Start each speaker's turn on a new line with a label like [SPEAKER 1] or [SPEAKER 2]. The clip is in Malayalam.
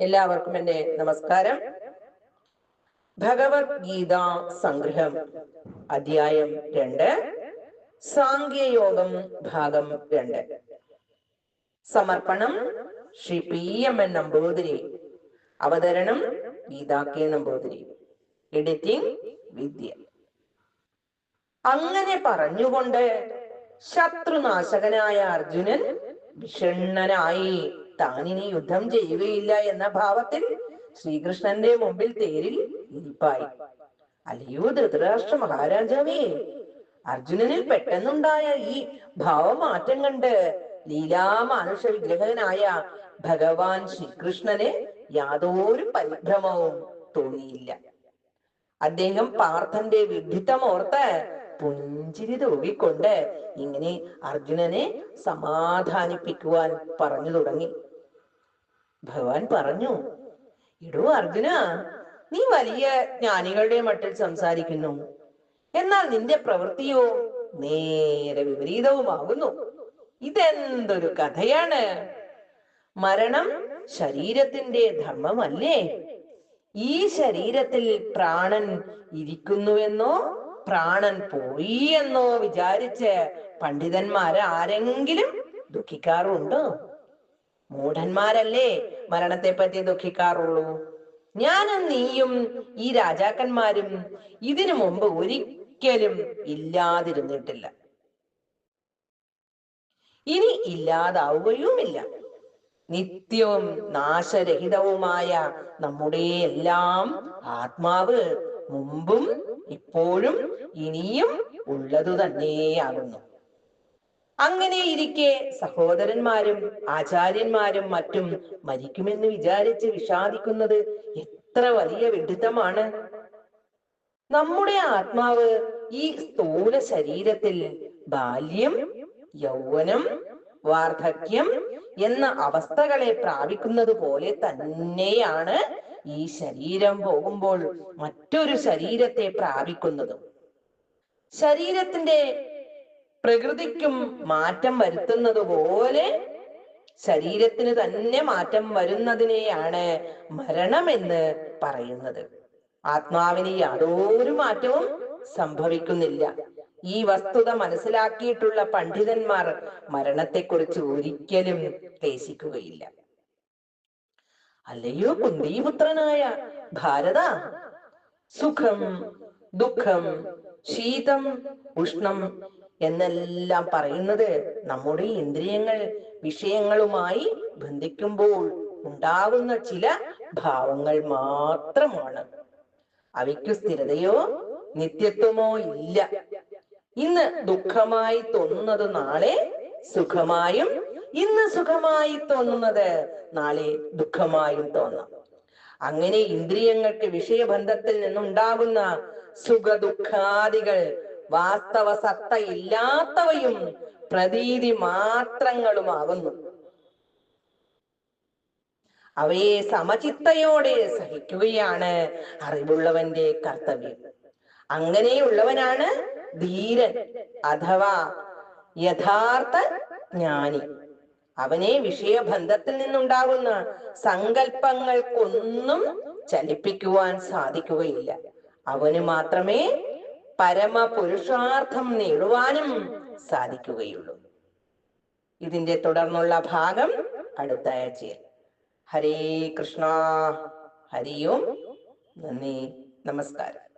[SPEAKER 1] എല്ലാവർക്കും എന്റെ നമസ്കാരം. ഭഗവത്ഗീത സംഗ്രഹം അധ്യായം രണ്ട്. സാങ്കേയോഗം ഭാഗം രണ്ട്. സമർപ്പണം Shri P M N Namboothiri. അവതരണം ഗീതാ കെ നമ്പൂതിരി. എഡിറ്റിംഗ് വിദ്യ. അങ്ങനെ പറഞ്ഞുകൊണ്ട് ശത്രുനാശകനായ അർജുനൻ വിഷണ്ണനായി താനിനി യുദ്ധം ചെയ്യുകയില്ല എന്ന ഭാവത്തിൽ ശ്രീകൃഷ്ണന്റെ മുമ്പിൽ തേരിൽ ഇരിപ്പായി. അല്ലയോ ധൃതരാഷ്ട്ര മഹാരാജാവേ അർജുനനിൽ പെട്ടെന്നുണ്ടായ ഈ ഭാവമാറ്റം കണ്ട് ലീലാമാനുഷ വിഗ്രഹനായ ഭഗവാൻ ശ്രീകൃഷ്ണന് യാതൊരു പരിഭ്രമവും തോന്നിയില്ല. അദ്ദേഹം പാർത്ഥന്റെ വിഡ്ഢിത്തമോർത്ത് പുഞ്ചിരി തൂവിക്കൊണ്ട് ഇങ്ങനെ അർജുനനെ സമാധാനിപ്പിക്കുവാൻ പറഞ്ഞു തുടങ്ങി. ഭഗവാൻ പറഞ്ഞു ഇടൂ അർജുന നീ വലിയ ജ്ഞാനികളുടെ മട്ടിൽ സംസാരിക്കുന്നു. എന്നാൽ നിന്റെ പ്രവൃത്തിയോ നേരെ വിപരീതവുമാകുന്നു. ഇതെന്തൊരു കഥയാണ്? മരണം ശരീരത്തിന്റെ ധർമ്മമല്ലേ? ഈ ശരീരത്തിൽ പ്രാണൻ ഇരിക്കുന്നുവെന്നോ പ്രാണൻ പോയി എന്നോ വിചാരിച്ച് പണ്ഡിതന്മാർ ആരെങ്കിലും ദുഃഖിക്കാറുണ്ടോ? മൂഢന്മാരല്ലേ? മരണത്തെ പറ്റി ദുഃഖിക്കാറുള്ളൂ. ഞാനും നീയും ഈ രാജാക്കന്മാരും ഇതിനു മുമ്പ് ഒരിക്കലും ഇല്ലാതിരുന്നിട്ടില്ല. ഇനി ഇല്ലാതാവുകയുമില്ല. നിത്യവും നാശരഹിതവുമായ നമ്മുടെ എല്ലാം ആത്മാവ് മുമ്പും ഇപ്പോഴും ഇനിയും ഉള്ളതു തന്നെയാകുന്നു അങ്ങനെ ഇരിക്കെ സഹോദരന്മാരും ആചാര്യന്മാരും മറ്റും മരിക്കുമെന്ന് വിചാരിച്ച് വിഷാദിക്കുന്നത് എത്ര വലിയ വിഡിത്തമാണ്. നമ്മുടെ ആത്മാവ് ഈ സ്ഥൂല ശരീരത്തിൽ ബാല്യം യൗവനം വാർദ്ധക്യം എന്ന അവസ്ഥകളെ പ്രാപിക്കുന്നത് പോലെ തന്നെയാണ് ഈ ശരീരം പോകുമ്പോൾ മറ്റൊരു ശരീരത്തെ പ്രാപിക്കുന്നതും. ശരീരത്തിന്റെ പ്രകൃതിക്കും മാറ്റം വരുത്തുന്നത് പോലെ ശരീരത്തിന് തന്നെ മാറ്റം വരുന്നതിനെയാണ് മരണമെന്ന് പറയുന്നത്. ആത്മാവിന് യാതൊരു മാറ്റവും സംഭവിക്കുന്നില്ല. ഈ വസ്തുത മനസ്സിലാക്കിയിട്ടുള്ള പണ്ഡിതന്മാർ മരണത്തെക്കുറിച്ച് ഒരിക്കലും ക്ലേശിക്കുകയില്ല അല്ലയോ കുന്തിപുത്രനായ ഭാരത? സുഖം ദുഃഖം ശീതം ഉഷ്ണം എന്നെല്ലാം പറയുന്നത് നമ്മുടെ ഇന്ദ്രിയങ്ങൾ വിഷയങ്ങളുമായി ബന്ധിക്കുമ്പോൾ ഉണ്ടാകുന്ന ചില ഭാവങ്ങൾ മാത്രമാണ്. അവയ്ക്കു സ്ഥിരതയോ നിത്യത്വമോ ഇല്ല. ഇന്ന് ദുഃഖമായി തോന്നുന്നത് നാളെ സുഖമായും ഇന്ന് സുഖമായി തോന്നുന്നത് നാളെ ദുഃഖമായും തോന്നാം. അങ്ങനെ ഇന്ദ്രിയങ്ങൾക്ക് വിഷയബന്ധത്തിൽ നിന്നുണ്ടാകുന്ന സുഖ ദുഃഖാദികൾ വാസ്തവ സത്ത ഇല്ലാത്തവയും പ്രതീതി മാത്രങ്ങളുമാകുന്നു. അവയെ സമചിത്തയോടെ സഹിക്കുകയാണ് അറിവുള്ളവന്റെ കർത്തവ്യം. അങ്ങനെയുള്ളവനാണ് ധീരൻ അഥവാ യഥാർത്ഥ ജ്ഞാനി. അവനെ വിഷയബന്ധത്തിൽ നിന്നുണ്ടാകുന്ന സങ്കല്പങ്ങൾക്കൊന്നും ചലിപ്പിക്കുവാൻ സാധിക്കുകയില്ല. അവന് മാത്രമേ പരമപുരുഷാർത്ഥം നേടുവാനും സാധിക്കുകയുള്ളൂ. ഇതിന്റെ തുടർന്നുള്ള ഭാഗം അടുത്ത ആഴ്ചയിൽ. ഹരേ കൃഷ്ണ. ഹരിയോം. നന്ദി. നമസ്കാരം.